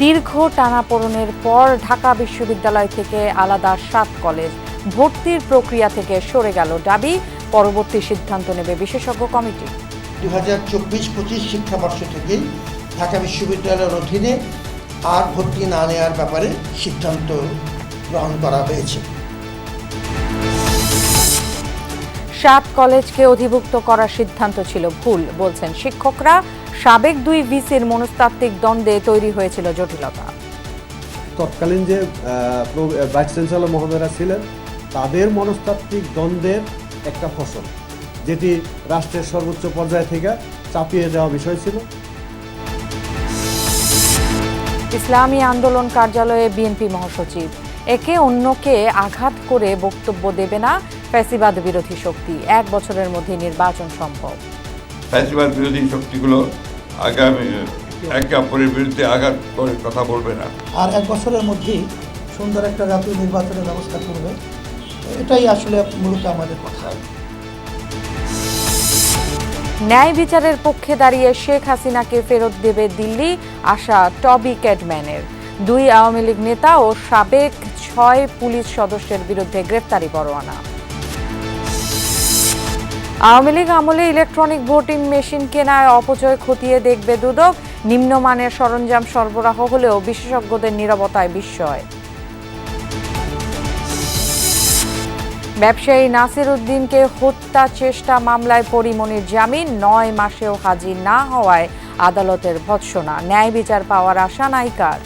দীর্ঘ টানাপোড়নের পর ঢাকা বিশ্ববিদ্যালয় থেকে আলাদা সাত কলেজ ভর্তির প্রক্রিয়া থেকে সরে গেল দাবি। পরবর্তী সিদ্ধান্ত নেবে বিশেষজ্ঞ কমিটি। দু হাজার চব্বিশ পঁচিশ শিক্ষাবর্ষ থেকে ঢাকা বিশ্ববিদ্যালয়ের অধীনে আর ভর্তি না নেওয়ার ব্যাপারে সিদ্ধান্ত গ্রহণ করা হয়েছে। সাত কলেজকে অধিভুক্ত করার সিদ্ধান্ত ছিল ভুল বলছেন শিক্ষকরা। সাবেক দুই ভিসির মনস্তাত্ত্বিক দ্বন্দ্বে তৈরি হয়েছিল জটিলতা। তৎকালীন যে ভাইস চ্যান্সেলর মহোদয়রা ছিলেন তাদের মনস্তাত্ত্বিক দ্বন্দ্বের একটা ফসল যেটি রাষ্ট্রের সর্বোচ্চ পর্যায় থেকে চাপিয়ে দেওয়া বিষয় ছিল। ইসলামী আন্দোলন কার্যালয়ে বিএনপি মহাসচিব। একে অন্যকে আঘাত করে বক্তব্য দেবে না ফ্যাসিবাদ বিরোধী শক্তি। এক বছরের মধ্যে নির্বাচন সম্ভব। ফ্যাসিবাদ বিরোধী শক্তিগুলো আগামী একে অপরের বিরুদ্ধে আঘাত করে কথা বলবে না। আর এক বছরের মধ্যেই সুন্দর একটা জাতীয় নির্বাচনের ব্যবস্থা করবে। এটাই আসলে মূলত আমাদের কথা। ন্যায় বিচারের পক্ষে দাঁড়িয়ে শেখ হাসিনাকে ফেরত দেবে দিল্লি আশা টবি ক্যাডম্যানের দুই আওয়ামী লীগ নেতা ও সাবেক ছয় পুলিশ সদস্যের বিরুদ্ধে গ্রেফতারি পরোয়ানা। আওয়ামী লীগ আমলে ইলেকট্রনিক ভোটিং মেশিন কেনায় অপচয় খতিয়ে দেখবে দুদক। নিম্নমানের সরঞ্জাম সরবরাহ হলেও বিশেষজ্ঞদের নিরবতায় বিস্ময়। ব্যবসায়ী নাসির উদ্দিনকে হত্যা চেষ্টা মামলায় পরিমণির জামিন, নয় মাসেও হাজির না হওয়ায় আদালতের ভৎসনা। ন্যায় বিচার পাওয়ার আশা নাইকার।